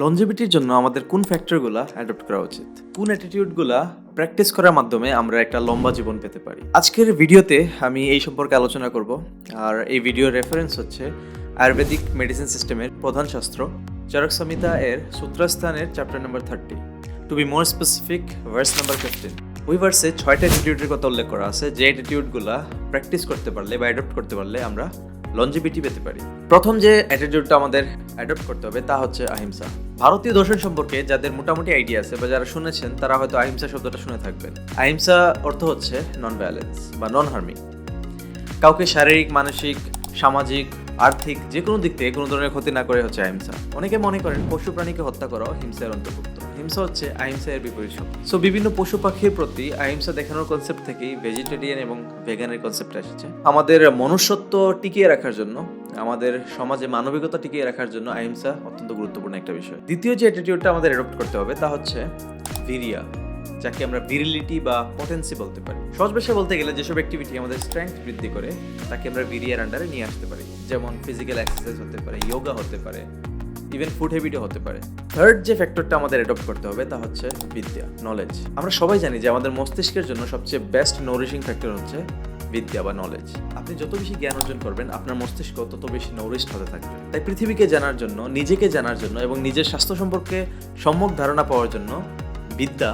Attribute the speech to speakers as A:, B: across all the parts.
A: লঞ্জিভিটির জন্য আমাদের কোন ফ্যাক্টরগুলো অ্যাডপ্ট করা উচিত? কোন অ্যাটিটিউডগুলা প্র্যাকটিস করার মাধ্যমে আমরা একটা লম্বা জীবন পেতে পারি? আজকের ভিডিওতে আমি এই সম্পর্কে আলোচনা করব, আর এই ভিডিওর রেফারেন্স হচ্ছে আয়ুর্বেদিক মেডিসিন সিস্টেমের প্রধান শাস্ত্র চরক সংহিতা এর সূত্রস্থানের chapter number thirty two be more specific verse number fifteen ওই ভার্সে ছয়টা অ্যাটিটিউডের কথা উল্লেখ করা আছে, যে অ্যাটিটিউডগুলা প্র্যাকটিস করতে পারলে বা অ্যাডপ্ট করতে পারলে আমরা লঞ্জিভিটি পেতে পারি। প্রথম যে অ্যাটিটিউডটা আমাদের অ্যাডপ্ট করতে হবে, তা হচ্ছে অহিংসা। ভারতীয় দর্শন সম্পর্কে যাদের মোটামুটি আইডিয়া আছে বা যারা শুনেছেন, তারা হয়তো অহিংসা শব্দটা শুনে থাকবেন। অহিংসা অর্থ হচ্ছে নন ভায়োলেন্স বা নন হার্মিং কাউকে শারীরিক, মানসিক, সামাজিক, আর্থিক যে কোনো দিক থেকে কোনো ধরনের ক্ষতি না করে হচ্ছে অহিংসা। অনেকে মনে করেন পশু প্রাণীকে হত্যা করা হিংসার অন্তর্ভুক্ত। হিংসা হচ্ছে অহিংসা এর বিপরীত শব্দ। সো বিভিন্ন পশু পাখির প্রতি অহিংসা দেখানোর কনসেপ্ট থেকেই ভেজিটেরিয়ান এবং ভেগানের কনসেপ্ট এসেছে। আমাদের মনুষ্যত্ব টিকিয়ে রাখার জন্য, আমাদের সমাজে মানবিকতা টিকিয়ে রাখার জন্য অহিংসা অত্যন্ত গুরুত্বপূর্ণ একটা বিষয়। দ্বিতীয় যে অ্যাটিটিউডটা আমাদের অ্যাডপ্ট করতে হবে, তা হচ্ছে ভিরিয়া যাকে আমরা ভিরিলিটি বা পটেন্সি বলতে পারি। সহজ ভাষায় বলতে গেলে যেসব অ্যাক্টিভিটি আমাদের স্ট্রেংথ বৃদ্ধি করে, তাকে আমরা ভিরিয়ার আন্ডারে নিয়ে আসতে পারি। যেমন ফিজিক্যাল এক্সারসাইজ হতে পারে যোগা হতে পারে ইভেন ফুড হ্যাবিটও হতে পারে। থার্ড যে ফ্যাক্টরটা আমাদের অ্যাডপ্ট করতে হবে, তা হচ্ছে বিদ্যা নলেজ আমরা সবাই জানি যে আমাদের মস্তিষ্কের জন্য সবচেয়ে বেস্ট নরিশিং ফ্যাক্টর হচ্ছে বিদ্যা বা নলেজ আপনি যত বেশি জ্ঞান অর্জন করবেন, আপনার মস্তিষ্ক তত বেশি নরিশড হতে থাকবে। তাই পৃথিবীকে জানার জন্য, নিজেকে জানার জন্য এবং নিজের স্বাস্থ্য সম্পর্কে সম্যক ধারণা পাওয়ার জন্য বিদ্যা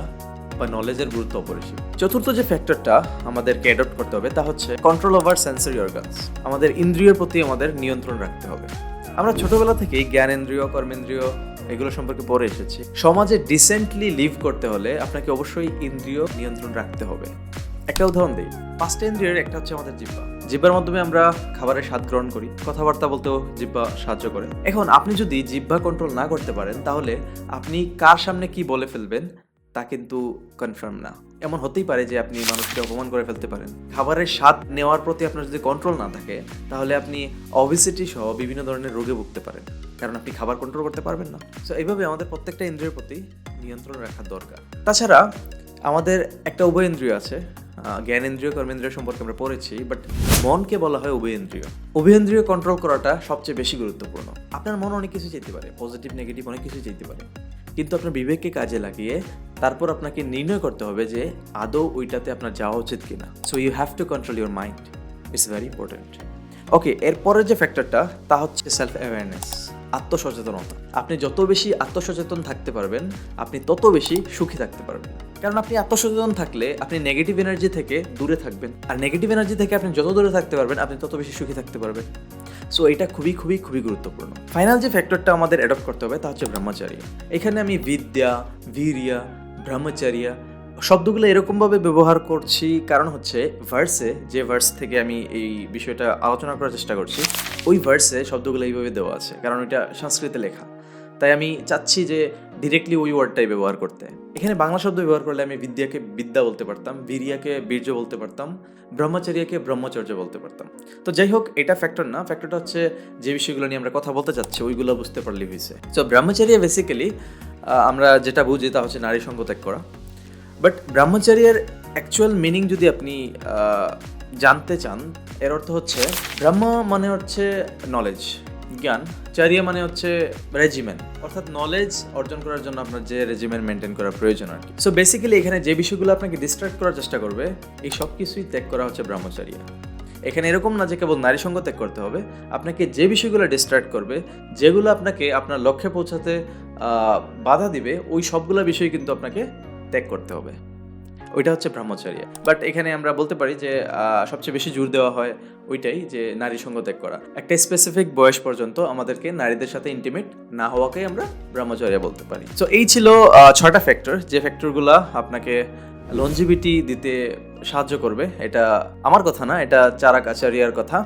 A: বা নলেজের গুরুত্ব অপরিসীম। চতুর্থ যে ফ্যাক্টরটা আমাদেরকে অ্যাডপ্ট করতে হবে, তা হচ্ছে কন্ট্রোল ওভার সেন্সরি অর্গানস আমাদের ইন্দ্রিয়ের প্রতি আমাদের নিয়ন্ত্রণ রাখতে হবে। আমরা ছোটবেলা থেকেই জ্ঞানেন্দ্রিয়, কর্মেন্দ্রিয় এগুলো সম্পর্কে পড়ে এসেছি। সমাজে ডিসেন্টলি লিভ করতে হলে আপনাকে অবশ্যই ইন্দ্রিয় নিয়ন্ত্রণ রাখতে হবে। একটা উদাহরণ দিই, পাঁচটা ইন্দ্রিয়ের একটা হচ্ছে আমাদের জিব্বা জিব্বার মাধ্যমে আমরা খাবারের স্বাদ গ্রহণ করি, কথাবার্তা বলতেও জিব্বা সাহায্য করে। এখন আপনি যদি জিব্বা কন্ট্রোল না করতে পারেন, তাহলে আপনি কার সামনে কি বলে ফেলবেন? তা কিন্তু কনফার্ম না। এমন হতেই পারে যে আপনি মানুষকে অপমান করে ফেলতে পারেন। খাবারের স্বাদ নেওয়ার প্রতি আপনার যদি কন্ট্রোল না থাকে, তাহলে আপনি অবিসিটি সহ বিভিন্ন ধরনের রোগে ভুগতে পারেন। কারণ আপনি খাবার কন্ট্রোল করতে পারবেন না। সো এইভাবে আমাদের প্রত্যেকটা ইন্দ্রিয়ের প্রতি নিয়ন্ত্রণ রাখা দরকার। তাছাড়া আমাদের একটা উভয় ইন্দ্রিয় আছে জ্ঞানেন্দ্রিয় কর্মেন্দ্রিয় সম্পর্কে আমরা পড়েছি বাট মনকে বলা হয় উভয়েন্দ্রিয় উভয়েন্দ্রিয় কন্ট্রোল করাটা সবচেয়ে বেশি গুরুত্বপূর্ণ। আপনার মন অনেক কিছু চাইতে পারে পজিটিভ নেগেটিভ অনেক কিছু চাইতে পারে। কিন্তু আপনার বিবেককে কাজে লাগিয়ে তারপর আপনাকে নির্ণয় করতে হবে যে আদৌ ওইটাতে আপনার যাওয়া উচিত কিনা। So you have to control your mind it's very important okay এরপরের যে ফ্যাক্টরটা তা হচ্ছে সেলফ অ্যাওয়ারনেস আত্মসচেতনতা। আপনি যত বেশি আত্মসচেতন থাকতে পারবেন, আপনি তত বেশি সুখী থাকতে পারবেন। কারণ আপনি আত্মসচেতন থাকলে আপনি নেগেটিভ এনার্জি থেকে দূরে থাকবেন। আর নেগেটিভ এনার্জি থেকে আপনি যত দূরে থাকতে পারবেন, আপনি তত বেশি সুখী থাকতে পারবেন। সো এটা খুবই খুবই খুবই গুরুত্বপূর্ণ। ফাইনাল যে ফ্যাক্টরটা আমাদের অ্যাডপ্ট করতে হবে, তা হচ্ছে ব্রহ্মচারী। এখানে আমি বিদ্যা, বীরিয়া ব্রহ্মচার্য, শব্দগুলো এরকমভাবে ব্যবহার করছি, কারণ হচ্ছে ভার্সে যে ভার্স থেকে আমি এই বিষয়টা আলোচনা করার চেষ্টা করছি, ওই ভার্সে শব্দগুলো এইভাবে দেওয়া আছে, কারণ এটা সংস্কৃতে লেখা। তাই আমি চাচ্ছি যে ডিরেক্টলি ওই ওয়ার্ডটাই ব্যবহার করতে। এখানে বাংলা শব্দ ব্যবহার করলে আমি বিদ্যাকে বিদ্যা বলতে পারতাম, বীরিয়াকে বীর্য বলতে পারতাম, ব্রহ্মচার্যকে ব্রহ্মচর্য বলতে পারতাম। তো যাই হোক, এটা ফ্যাক্টর না ফ্যাক্টরটা হচ্ছে যে বিষয়গুলো নিয়ে আমরা কথা বলতে চাচ্ছি, ওইগুলো বুঝতে পারলেই হয়েছে। তো ব্রহ্মচার্য বেসিক্যালি আমরা যেটা বুঝি তা হচ্ছে নারী সঙ্গ ত্যাগ করা। বাট ব্রহ্মচার্যের অ্যাকচুয়াল মিনিং যদি আপনি জানতে চান, এর অর্থ হচ্ছে, ব্রহ্ম মানে হচ্ছে নলেজ জ্ঞান, চারিয়া মানে হচ্ছে রেজিমেন্ট অর্থাৎ নলেজ অর্জন করার জন্য আপনার যে রেজিমেন্ট মেনটেন করা প্রয়োজন আর কি। সো বেসিক্যালি এখানে যে বিষয়গুলো আপনাকে ডিস্ট্রাক্ট করার চেষ্টা করবে, এই সব কিছুই ত্যাগ করা হচ্ছে ব্রহ্মচারিয়া। এখানে এরকম না যে কেবল নারী সঙ্গ ত্যাগ করতে হবে, আপনাকে যে বিষয়গুলো ডিস্ট্রাক্ট করবে, যেগুলো আপনাকে আপনার লক্ষ্যে পৌঁছাতে বাধা দিবে, ওই সবগুলো বিষয় কিন্তু আপনাকে ত্যাগ করতে হবে। ওইটা হচ্ছে ব্রহ্মচর্য। বাট এখানে আমরা বলতে পারি যে সবচেয়ে বেশি জোর দেওয়া হয় ওইটাই যে, নারী সঙ্গ ত্যাগ করা। একটা স্পেসিফিক বয়স পর্যন্ত আমাদেরকে নারীদের সাথে ইন্টিমেট না হওয়াকেই আমরা ব্রহ্মচর্য বলতে পারি। তো এই ছিল ছটা ফ্যাক্টর যে ফ্যাক্টরগুলো আপনাকে লঞ্জিভিটি দিতে সাহায্য করবে। এটা আমার কথা না, এটা চারাক আচারিয়ার কথা।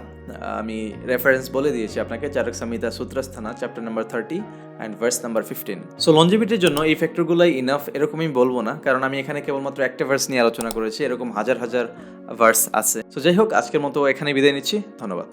A: আমি রেফারেন্স বলে দিয়েছি আপনাকে, Charaka Samhita Sutrasthana chapter number thirty and verse number fifteen so লঞ্জিভিটির জন্য এই ফ্যাক্টরগুলোই ইনাফ এরকমই বলব না, কারণ আমি এখানে কেবলমাত্র একটা ভার্স নিয়ে আলোচনা করেছি, এরকম হাজার হাজার ভার্স আছে। সো যাই হোক, আজকের মতো এখানে বিদায় নিচ্ছি, ধন্যবাদ।